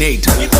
1998.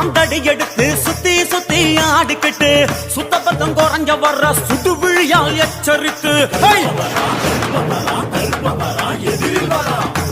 சுக்குமாந்தடி எடுத்து சுத்தி சுத்தி ஆடிக்கிட்டு சுத்த பத்தம் குறைஞ்ச வர்ற சுட்டு விழியால் எச்சரித்து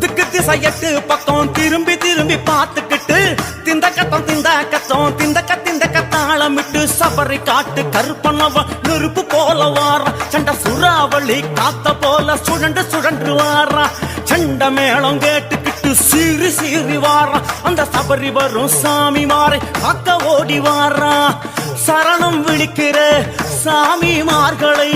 திக்கு திசையட்டு பக்கம் திரும்பி திரும்பி பார்த்துக்கிட்டு திந்த கத்தம் திந்த கத்தம் திந்த கத்திந்த கத்தாளமிட்டு சபரி காட்டு கருப்பனவ நெருப்பு போல வார சண்டை சுறாவளி காத்த போல சுழண்டு சுழன்று வாரா. சண்ட மேளம் கேட்டுக்கிட்டு சீறி சீறி வாரா. அந்த சபரி வரும் சாமி மாறை காக்க ஓடி வாரா. சரணம் விழிக்கிற சாமிமார்களை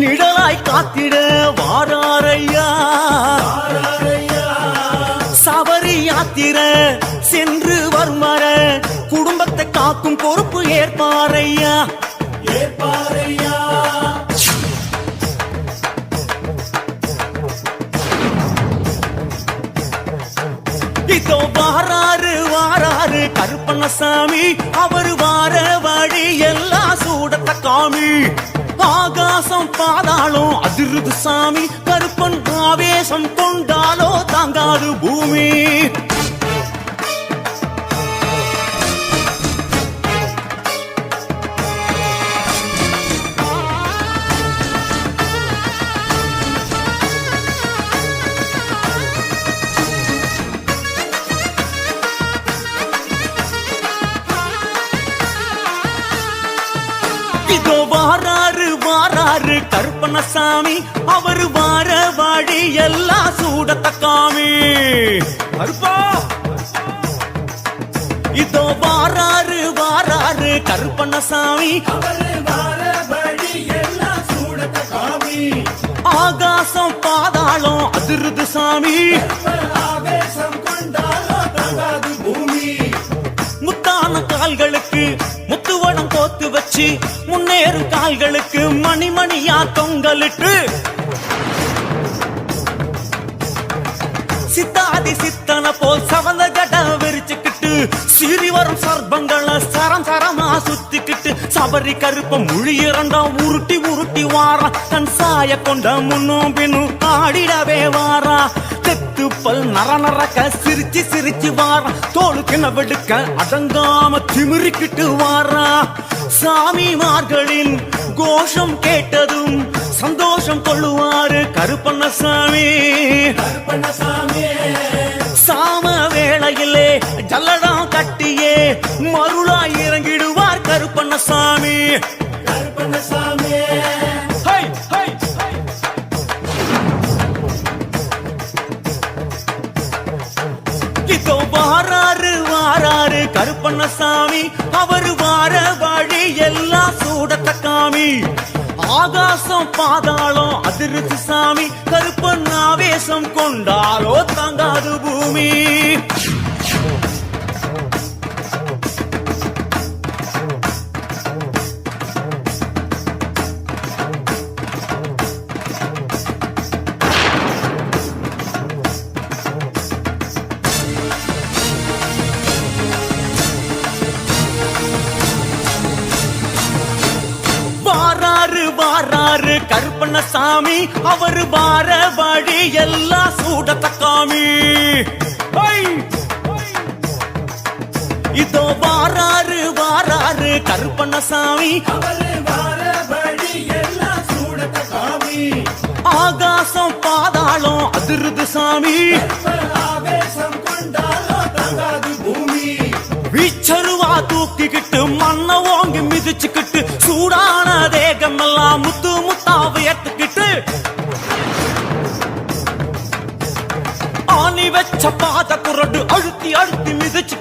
நிழலாய் காத்திட வாராரையா. சபரி யாத்திர சென்று வருமர குடும்பத்தை காக்கும் பொறுப்பு ஏற்பாரையா. கருப்பண்ணசாமி அவர் வார வழி எல்லாம் சூடத்த காமி ஆகாசம் பாதாளம் அதிருது சாமி கருப்பன் ஆவேசம் கொண்டாலோ தாங்காது பூமி. வாராரு வாராரு கருப்பண்ணசாமி. அவர் வார வாடி எல்லாம் சூடத்தக்காமி. கருப்பா! இதோ வாராரு வாராரு கருப்பண்ணசாமி. ஆகாசம் பாதாளம் அதிருது சாமி. முத்தான கால்களுக்கு முத்துவடம் கோத்து வச்சு முன்னேறும் கால்களுக்கு மணி மணியா தொங்கலிட்டு. சித்தாதி சித்தன போல் சவந்த ஜட விரிச்சுக்கிட்டு சிறி வரும் சர்ப்பங்களை சரம் சரமா சுத்திக்கிட்டு சபரி கருப்பம் முழி இரண்டாம் உருட்டி உருட்டி வாரா. தன் சாய கொண்ட முன்னும் பின்னும் ஆடிடவே வாரா. தெத்து பல் நர நரக்க சிரிச்சு சிரிச்சு வாரா. தோளுக்கு நவெடுக்க அடங்காம திமிரிக்கிட்டு வாரா. சாமிமார்களின் கோஷம் கேட்டதும் சந்தோஷம் கொள்ளுவாரு கருப்பண்ணசாமி. சாம வேளையிலே ஜல்லடம் கட்டியே மருளாய் இறங்கிடுவார் கருப்பண்ணசாமி. கருப்பண்ணசாமி இதோ வாராரு வாராரு கருப்பண்ணசாமி. அவர் வார எல்லாம் சூடத்த காமி ஆகாசம் பாதாளம் அதிர்ச்சி சாமி. கருப்பன் ஆவேசம் கொண்டாலோ தாங்காது பூமி. கருப்பண்ண சாமி அவரு வார வழி எல்லாம் சூடத்தக்காமி ஹை! இதோ வாராரு வாராரு கருப்பண்ணசாமி ஆகாசம் பாதாளம் அதிருது சாமி தூக்கிக்கிட்டு மண்ண ஓங்கி மிதிச்சுக்கிட்டு சூடான தேகம் எல்லாம் முத்து முத்தா உயர்த்துக்கிட்டு ஆணி வச்ச பாத குரடு அழுத்தி அழுத்தி மிதிச்சு